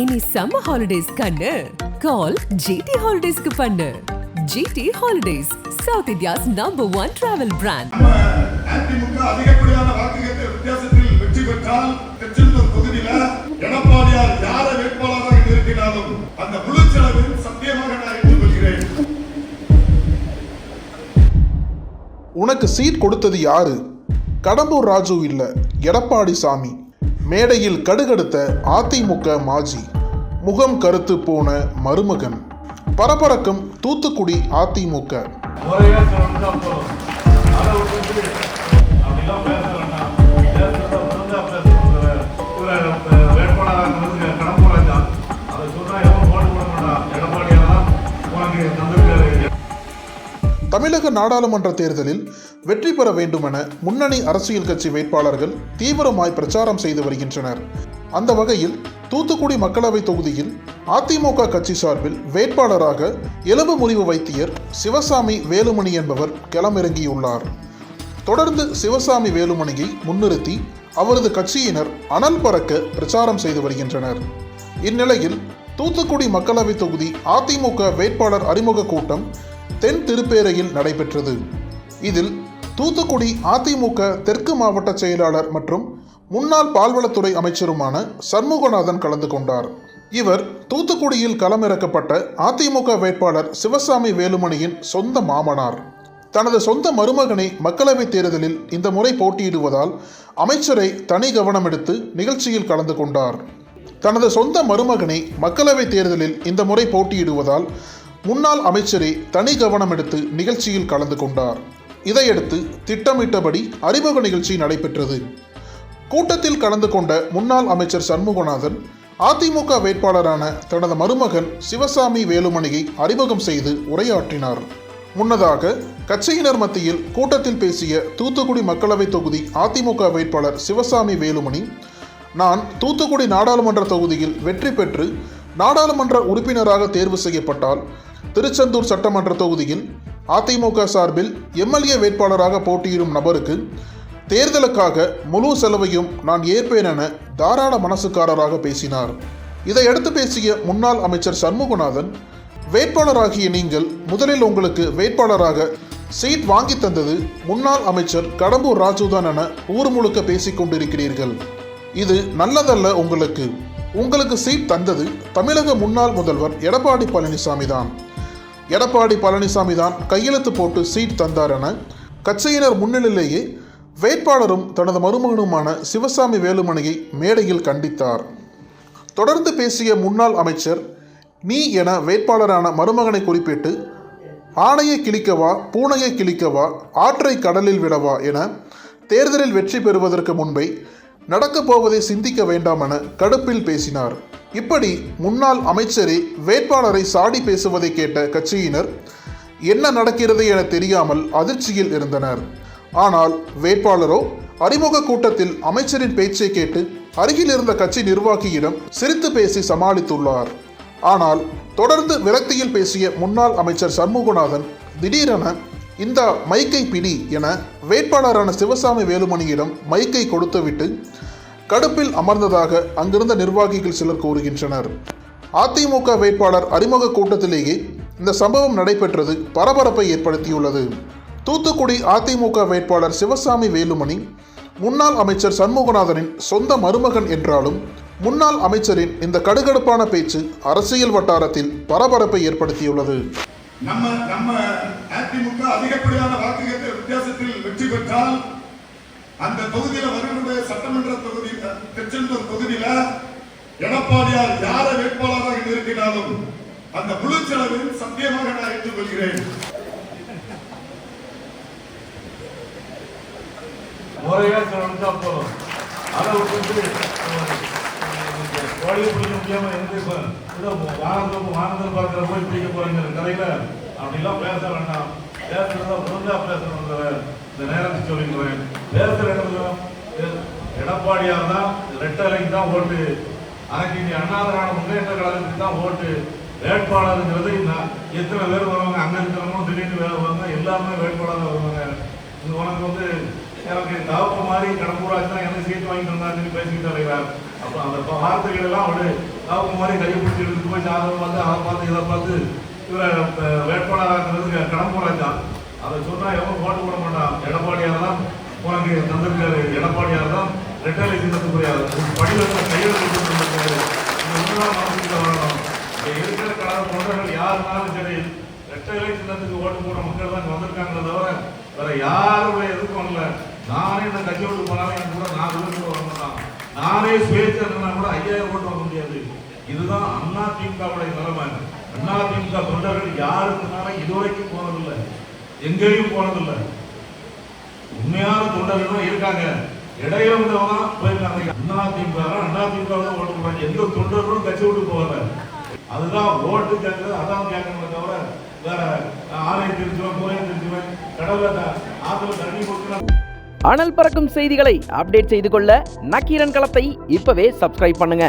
Any summer holidays கண்ணு. Call GT ஹாலிடேஸ்க்கு பண்ணு GD holidays south India's number one travel brand AIADMK அதிகப்படியான வாக்குகள் வித்தியாசத்தில் வெற்றி பெற்றால் திருச்செந்தூர் தொகுதியில எடப்பாடியார் யார வேட்பாளராக நிறுத்தினாலும் அந்த முழு செலவில் சத்தியமாக நான் ஏற்றுக்கொள்கிறேன் உனக்கு சீட் கொடுத்தது யாரு? கடம்பூர் ராஜு இல்ல எடப்பாடி சாமி. மேடையில் கடுகடுத்த அதிமுக மாஜி. முகம் கருத்து போன மருமகன். பரபரக்கும் தூத்துக்குடி அதிமுக. முறையா தமிழக நாடாளுமன்ற தேர்தலில் வெற்றி பெற வேண்டுமென முன்னணி அரசியல் கட்சி வேட்பாளர்கள் தீவிரமாய் பிரச்சாரம் செய்து வருகின்றனர். அந்த வகையில் தூத்துக்குடி மக்களவைத் தொகுதியில் அதிமுக கட்சி சார்பில் வேட்பாளராக எலும்பு முறிவு வைத்தியர் சிவசாமி வேலுமணி என்பவர் களமிறங்கியுள்ளார். தொடர்ந்து சிவசாமி வேலுமணியை முன்னிறுத்தி அவரது கட்சியினர் அனல் பறக்க பிரச்சாரம் செய்து வருகின்றனர். இந்நிலையில் தூத்துக்குடி மக்களவைத் தொகுதி அதிமுக வேட்பாளர் அறிமுக கூட்டம் தென் திருப்பேரையில் நடைபெற்றது. இதில் தூத்துக்குடி அதிமுக தெற்கு மாவட்ட செயலாளர் மற்றும் முன்னாள் பால்வளத்துறை அமைச்சருமான சண்முகநாதன் கலந்து கொண்டார். இவர் தூத்துக்குடியில் களமிறக்கப்பட்ட அதிமுக வேட்பாளர் சிவசாமி வேலுமணியின் சொந்த மாமனார். தனது சொந்த மருமகனை மக்களவைத் தேர்தலில் இந்த முறை போட்டியிடுவதால் அமைச்சரை தனி கவனம் எடுத்து நிகழ்ச்சியில் கலந்து கொண்டார். தனது சொந்த மருமகனை மக்களவைத் தேர்தலில் இந்த முறை போட்டியிடுவதால் முன்னாள் அமைச்சரே தனி கவனம் எடுத்து நிகழ்ச்சியில் கலந்து கொண்டார். இதையடுத்து திட்டமிட்டபடி அறிமுக நிகழ்ச்சி நடைபெற்றது. கூட்டத்தில் கலந்து கொண்ட முன்னாள் அமைச்சர் சண்முகநாதன் அதிமுக வேட்பாளரான தனது மருமகன் சிவசாமி வேலுமணியை அறிமுகம் செய்து உரையாற்றினார். முன்னதாக கட்சியினர் மத்தியில் கூட்டத்தில் பேசிய தூத்துக்குடி மக்களவைத் தொகுதி அதிமுக வேட்பாளர் சிவசாமி வேலுமணி நான் தூத்துக்குடி நாடாளுமன்ற தொகுதியில் வெற்றி பெற்று நாடாளுமன்ற உறுப்பினராக தேர்வு செய்யப்பட்டால் திருச்செந்தூர் சட்டமன்ற தொகுதியில் அதிமுக சார்பில் எம்எல்ஏ வேட்பாளராக போட்டியிடும் நபருக்கு தேர்தலுக்காக முழு செலவையும் நான் ஏற்பேன் என தாராள மனசுக்காரராக பேசினார். இதையடுத்து பேசிய முன்னாள் அமைச்சர் சண்முகநாதன் வேட்பாளராகிய நீங்கள் முதலில் உங்களுக்கு வேட்பாளராக சீட் வாங்கி தந்தது முன்னாள் அமைச்சர் கடம்பூர் ராஜுதான் என ஊர் முழுக்க பேசிக் கொண்டிருக்கிறீர்கள். இது நல்லதல்ல உங்களுக்கு. உங்களுக்கு சீட் தந்தது தமிழக முன்னாள் முதல்வர் எடப்பாடி பழனிசாமி தான் எடப்பாடி பழனிசாமி தான் கையெழுத்து போட்டு சீட் தந்தார் என கட்சியினர் முன்னிலையிலேயே வேட்பாளரும் தனது மருமகனுமான சிவசாமி வேலுமணியை மேடையில் கண்டித்தார். தொடர்ந்து பேசிய முன்னாள் அமைச்சர் நீ என வேட்பாளரான மருமகனை குறிப்பிட்டு ஆணையை கிழிக்கவா பூனையை கிழிக்கவா ஆற்றை கடலில் விடவா என தேர்தலில் வெற்றி பெறுவதற்கு முன்பை நடக்கப் போவதை சிந்திக்க வேண்டாம் என கடுப்பில் பேசினார். இப்படி முன்னாள் அமைச்சரே வேட்பாளரை சாடி பேசுவதை கேட்ட கட்சியினர் என்ன நடக்கிறது என தெரியாமல் அதிர்ச்சியில் இருந்தனர். ஆனால் வேட்பாளரோ அறிமுக கூட்டத்தில் அமைச்சரின் பேச்சை கேட்டு அருகில் இருந்த கட்சி நிர்வாகியிடம் சிரித்து பேசி சமாளித்துள்ளார். ஆனால் தொடர்ந்து விரக்தியில் பேசிய முன்னாள் அமைச்சர் சண்முகநாதன் திடீரென இந்த மைக்கை பிடி என வேட்பாளரான சிவசாமி வேலுமணியிடம் மைக்கை கொடுத்துவிட்டு கடுப்பில் அமர்ந்ததாக அங்கிருந்த நிர்வாகிகள் சிலர் கூறுகின்றனர். அதிமுக வேட்பாளர் அறிமுக கூட்டத்திலேயே இந்த சம்பவம் நடைபெற்றது பரபரப்பை ஏற்படுத்தியுள்ளது. தூத்துக்குடி அதிமுக வேட்பாளர் சிவசாமி வேலுமணி முன்னாள் அமைச்சர் சண்முகநாதனின் சொந்த மருமகன் என்றாலும் முன்னாள் அமைச்சரின் இந்த கடுகடுப்பான பேச்சு அரசியல் வட்டாரத்தில் பரபரப்பை ஏற்படுத்தியுள்ளது. நம்ம நம்ம அதிமுக அதிகப்படியான வாக்குகள் வித்தியாசத்தில் வெற்றி பெற்றால் அந்த தொகுதியில வருகின்ற சட்டமன்ற தொகுதி திருச்செந்தூர் தொகுதியில எடப்பாடியார் யார வேட்பாளராக நிறுத்தினாலும் அந்த முழு செலவில் சத்தியமாக நான் ஏற்றுக்கொள்கிறேன். முறையா சொன்னா போதும் அதை விட்டுட்டு கோழியை பிடிக்க முடியாம எங்க இப்ப வானந்தோப்பு வானந்தம் பார்க்கிற போய் பிடிக்க போறீங்க கதையில அப்படிலாம் பேச வேண்டாம். பேசுறதா முழுந்தா பேசணும் இந்த நேரத்தை சொல்லிக்கிறேன் பேசுற இடத்துல எடப்பாடியார் தான் ரெட்டலைக்கு தான் ஓட்டு. ஆனால் இனி அண்ணா திராவிட முன்னேற்ற கழகத்துக்கு தான் ஓட்டு. வேட்பாளருங்கிறது நான் எத்தனை பேர் வருவாங்க அங்க இருக்கிறவங்களும் திடீர்னு வருவாங்க எல்லாருமே வேட்பாளராக வருவாங்க. இது உனக்கு வந்து எனக்கு தவப்பு மாதிரி கடம்பூராஜ் தான் எனக்கு சீட் வாங்கிட்டு இருந்தாருன்னு பேசிக்கிட்டு அலைகிறார் அப்போ அந்த வார்த்தைகள் எல்லாம் அவரு தவப்பு மாதிரி கையை பிடிச்சி எடுத்து போய் ஜாதகம் பார்த்து அதை பார்த்து இதை பார்த்து இவரை வேட்பாளராக இருக்கிறது கடன் அதை சொன்னால் எவன் ஓட்டு போட மாட்டான். எடப்பாடியார் தான் உனக்கு தந்திருக்காரு. எடப்பாடியார் தான் ரெட்டலை சின்னத்துக்குரியார் படிவத்தில் கையெழுத்து தந்திருக்காரு நீ மனசுக்கு வரணும். இங்கே இருக்கிற கலர் தொண்டர்கள் யாருனாலும் சரி ரெட்டலை சின்னத்துக்கு ஓட்டு போட மக்கள் தான் இங்க வந்திருக்காங்களே தவிர வேற யாருடைய எதுக்கும் இல்லை. நானே இந்த கட்சி விட்டு போனாலும் எனக்கு கூட நான் விழுந்து வர மாட்டான். நானே சுயேட்சை நின்னா கூட ஐயாயிரம் ஓட்டு வாங்க முடியாது. இதுதான் அண்ணா திமுகவுடைய நிலைமை. அண்ணா திமுக தொண்டர்கள் யாருக்குனாலும் இதுவரைக்கும் போனதில்லை. எங்கேயும் போனதில்லை. உண்மையான தொண்டர்களும் இருக்காங்க. இடையில வந்தவங்க போயிருக்காங்க. அண்ணா திமுக அண்ணா திமுக தான் ஓட்டு போடுறாங்க. எந்த தொண்டர்களும் கட்சி விட்டு போகல. அதுதான் ஓட்டு கேட்கறது அதான் கேட்கணுமே தவிர வேற ஆலயம் திருச்சுவேன் கோயில் திருச்சுவேன் கடவுள ஆத்துல தண்ணி கொடுக்கணும் அனல் பறக்கும் செய்திகளை அப்டேட் செய்து கொள்ள நக்கீரன் களத்தை இப்பவே சப்ஸ்கிரைப் பண்ணுங்க.